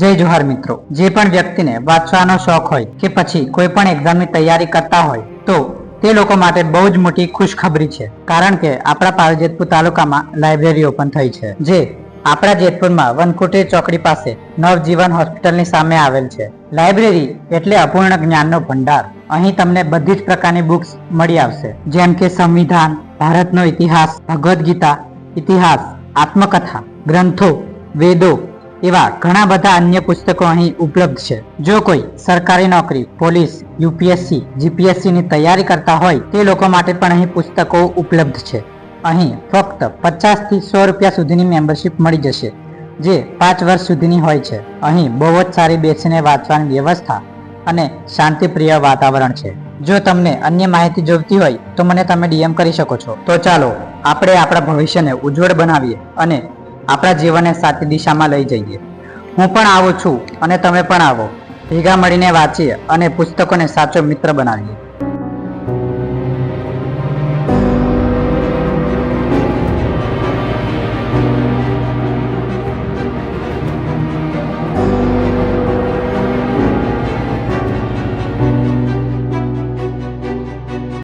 જય જોહાર મિત્રો. જે પણ વ્યક્તિને વાંચવાનો શોખ હોય કે પછી કોઈ પણ એક્ઝામની તૈયારી કરતા હોય, તો તે લોકો માટે બહુ જ મોટી ખુશખબરી છે. કારણ કે આપણા પારજેતપુર તાલુકામાં લાઇબ્રેરી ઓપન થઈ છે, જે આપણા જેતપુરમાં વનકુટી ચોકડી પાસે નવજીવન હોસ્પિટલની સામે આવેલ છે. લાઇબ્રેરી એટલે અપૂર્ણ જ્ઞાનનો ભંડાર. અહીં તમને બધી જ પ્રકારની બુક્સ મળી આવશે. જેમ કે સંવિધાન, ભારતનો ઇતિહાસ, ભગવદ્ ગીતા, ઇતિહાસ, આત્મકથા, ગ્રંથો, વેદો એવા ઘણા બધા અન્ય પુસ્તકો અહીં ઉપલબ્ધ છે. જો કોઈ સરકારી નોકરી, પોલીસ, યુપીએસસી જીપીએસસી ની તૈયારી કરતા હોય, તે લોકો માટે પણ અહીં પુસ્તકો ઉપલબ્ધ છે. અહીં ફક્ત પચાસથી સો રૂપિયા સુધીની મેમ્બરશિપ મળી જશે, જે પાંચ વર્ષ સુધીની હોય છે. અહીં બહુ જ સારી બેસીને વાંચવાની વ્યવસ્થા અને શાંતિપ્રિય વાતાવરણ છે. જો તમને અન્ય માહિતી જોઈતી હોય, તો મને તમે ડીએમ કરી શકો છો. તો ચાલો, આપણે આપણા ભવિષ્યને ઉજ્જવળ બનાવીએ અને આપણા જીવનને સાચી દિશામાં લઈ જઈએ. હું પણ આવું છું અને તમે પણ આવો. ભેગા મળીને વાંચીએ અને પુસ્તકોને સાચો મિત્ર બનાવીએ.